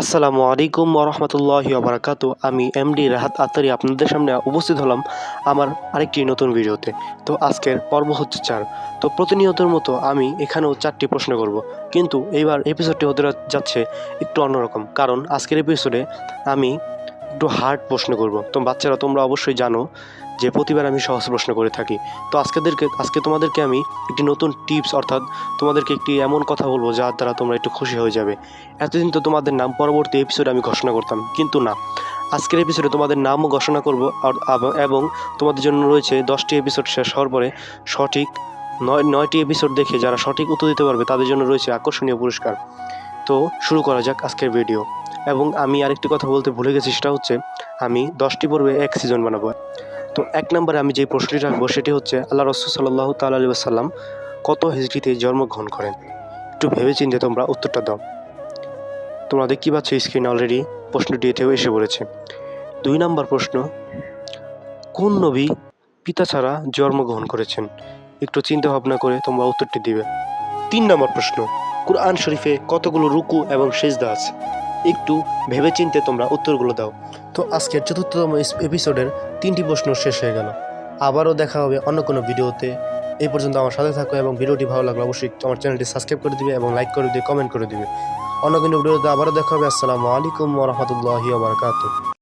আসসালামু আলাইকুম ওরহমতুল্লাহি ওবরাকাতু। আমি এমডি রাহাত আতারি আপনাদের সামনে উপস্থিত হলাম আমার আরেকটি নতুন ভিডিওতে। তো আজকের পর্ব হচ্ছে চার। তো প্রতিনিয়তের মতো আমি এখানেও চারটি প্রশ্ন করব। কিন্তু এইবার এপিসোডটি হতে যাচ্ছে একটু অন্যরকম। কারণ আজকের এপিসোডে আমি একটু হার্ড প্রশ্ন করব। তো বাচ্চারা, তোমরা অবশ্যই জানো যে প্রতিবার আমি সহজ প্রশ্ন করে থাকি। তো আজকেদেরকে, আজকে তোমাদেরকে আমি একটি নতুন টিপস অর্থাৎ তোমাদেরকে একটি এমন কথা বলব যার দ্বারা তোমরা একটু খুশি হয়ে যাবে। এতদিন তো তোমাদের নাম, পরবর্তী এপিসোডে আমি ঘোষণা করতাম, কিন্তু না। আজকের এপিসোডে তোমাদের নামও ঘোষণা করব এবং তোমাদের জন্য রয়েছে দশটি এপিসোড শেষ হওয়ার পরে সঠিক নয়, নয়টি এপিসোড দেখে যারা সঠিক উত্তর দিতে পারবে, তাদের জন্য রয়েছে আকর্ষণীয় পুরস্কার। তো শুরু করা যাক আজকের ভিডিও এবং আমি আরেকটি কথা বলতে ভুলে গেছি, সেটা হচ্ছে আমি দশটি পর্বে এক সিজন বানাবো। তো এক নম্বরে আমি যে প্রশ্নটি রাখব, সেটি হচ্ছে আল্লাহ রসুল সাল্লাহ তাল আলী আসাল্লাম কত হিজড়িতে জন্মগ্রহণ করেন? একটু ভেবে চিন্তে তোমরা উত্তরটা দাও। তোমরা দেখতে পাচ্ছ স্ক্রিনে অলরেডি প্রশ্নটি এতেও এসে পড়েছে। দুই নম্বর প্রশ্ন, কোন নবী পিতা ছাড়া জন্মগ্রহণ করেছেন? একটু চিন্তা ভাবনা করে তোমরা উত্তরটি দিবে। তিন নম্বর প্রশ্ন, কুরআন শরীফে কতগুলো রুকু এবং সেজদা আছে? একটু ভেবে চিনতে তোমরা উত্তরগুলো দাও। তো আজকের চতুর্থতম এপিসোডের তিনটি প্রশ্ন শেষ হয়ে গেল। আবারও দেখা হবে অন্য কোনো ভিডিওতে। এই পর্যন্ত আমার সাথে থাকো এবং ভিডিওটি ভালো লাগলে অবশ্যই তোমার চ্যানেলটি সাবস্ক্রাইব করে দিবে এবং লাইক করে দিবে কমেন্ট করে দিবে। অন্য কোনো ভিডিওতে আবারও দেখা হবে। আসসালামু আলাইকুম ওরহমতুল্লাহি ওবরাকাতুহ